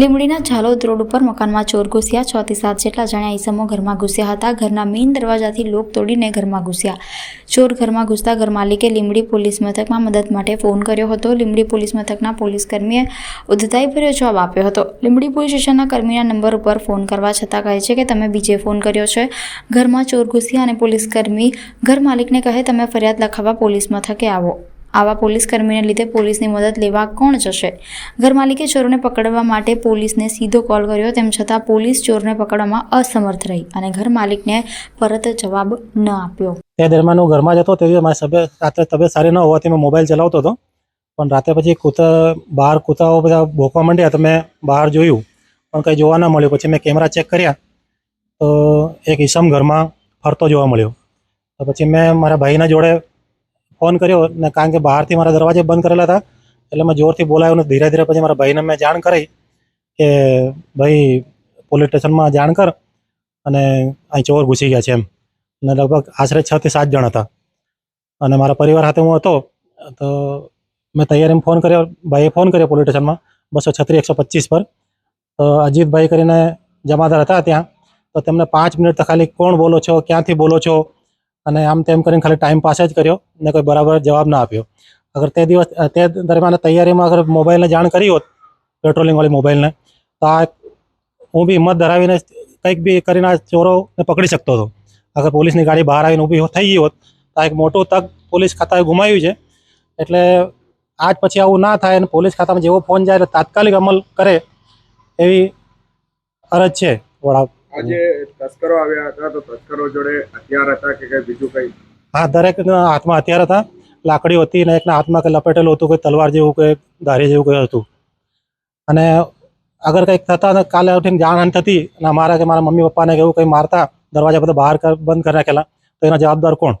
લીંબડીના Jhalod road ઉપર મકાનમાં ચોર ઘૂસ્યા. છ થી સાત જેટલા જણા ઈસમો ઘરમાં ઘૂસ્યા હતા. ઘરના મેઇન દરવાજાથી લોક તોડીને ઘરમાં ઘૂસ્યા. ચોર ઘરમાં ઘૂસતા ઘર માલિકે લીંબડી પોલીસ મથકમાં મદદ માટે ફોન કર્યો હતો. લીમડી પોલીસ મથકના પોલીસ કર્મીએ ઉદ્ધતાઈભર્યો જવાબ આપ્યો હતો. લીમડી પોલીસ સ્ટેશનના કર્મીના નંબર ઉપર ફોન કરવા છતાં કહે છે કે તમે બીજે ફોન કર્યો છે. ઘરમાં ચોર ઘૂસ્યા અને પોલીસ કર્મી ઘર માલિકને કહે, તમે ફરિયાદ લખાવવા પોલીસ મથકે આવો. આવા પોલીસ કર્મીને લીધે પોલીસની મદદ લેવા કોણ જશે? ઘર માલિકે ચોરોને પકડવા માટે પોલીસને સીધો કોલ કર્યો, તેમ છતાં પોલીસ ચોરને પકડવામાં અસમર્થ રહી અને ઘર માલિકને પરત જવાબ ન આપ્યો. તે દરમિયાન હું ઘરમાં જતો તે મારી રાત્રે તબિયત સારી ન હોવાથી મેં મોબાઈલ ચલાવતો હતો. પણ રાતે પછી કૂતરા, બહાર કૂતરાઓ બધા ભોંકવા માંડ્યા તો મેં બહાર જોયું, પણ કંઈ જોવા ન મળ્યું. પછી મેં કેમેરા ચેક કર્યા તો એક ઈસમ ઘરમાં ફરતો જોવા મળ્યો. તો પછી મેં મારા ભાઈના જોડે ફોન કર્યો ને કારણ કે બહારથી મારા દરવાજે બંધ કરેલા હતા, એટલે મેં જોરથી બોલાવ્યો ને ધીરે ધીરે પછી મારા ભાઈને મેં જાણ કરી કે ભાઈ પોલીસ સ્ટેશનમાં જાણ કર અને અહીં ચોર ઘૂસી ગયા છે એમ. અને લગભગ આશરે છ થી સાત જણ હતા. અને મારા પરિવાર સાથે હું હતો, તો મેં તૈયારીમાં ફોન કર્યો, ભાઈએ ફોન કર્યો પોલીસ સ્ટેશનમાં બસો છત્રીસ એકસો પચીસ પર. તો અજીતભાઈ કરીને જમાદાર હતા ત્યાં, તો તેમને પાંચ મિનિટ ખાલી કોણ બોલો છો, ક્યાંથી બોલો છો અને આમ તેમ કરીને ખાલી ટાઈમ પાસ જ કર્યો ને કોઈ બરાબર જવાબ ના આપ્યો. અગર તે દિવસ તે દરમિયાન તૈયારીમાં અગર મોબાઈલને જાણ કરી હોત પેટ્રોલિંગવાળી મોબાઈલને તો આ હું બી હિંમત ધરાવીને કંઈક બી કરીને આ ચોરોને પકડી શકતો હતો. અગર પોલીસની ગાડી બહાર આવીને ઊભી થઈ ગઈ હોત, તો એક મોટું તક પોલીસ ખાતાએ ગુમાવ્યું છે. એટલે આજ પછી આવું ના થાય અને પોલીસ ખાતામાં જેવો ફોન જાય એટલે તાત્કાલિક અમલ કરે એવી અરજ છે વડા આજે તસ્કરો આવ્યા હતા તો તસ્કરો જોડે હથિયાર હતા કે કઈ બીજું કઈ? હા, દરેકના હાથમાં હથિયાર હતા. લાકડી હતી ને એકના હાથમાં કંઈ લપેટેલું હતું કે તલવાર જેવું, કોઈ ધારી જેવું કંઈ હતું. અને અગર કંઈક થતા ને કાલે ઉઠીને જાણ થતી, અને મારા કે મારા મમ્મી પપ્પાને કે એવું કંઈ મારતા, દરવાજા બધા બહાર બંધ કરી રાખેલા તો એના જવાબદાર કોણ?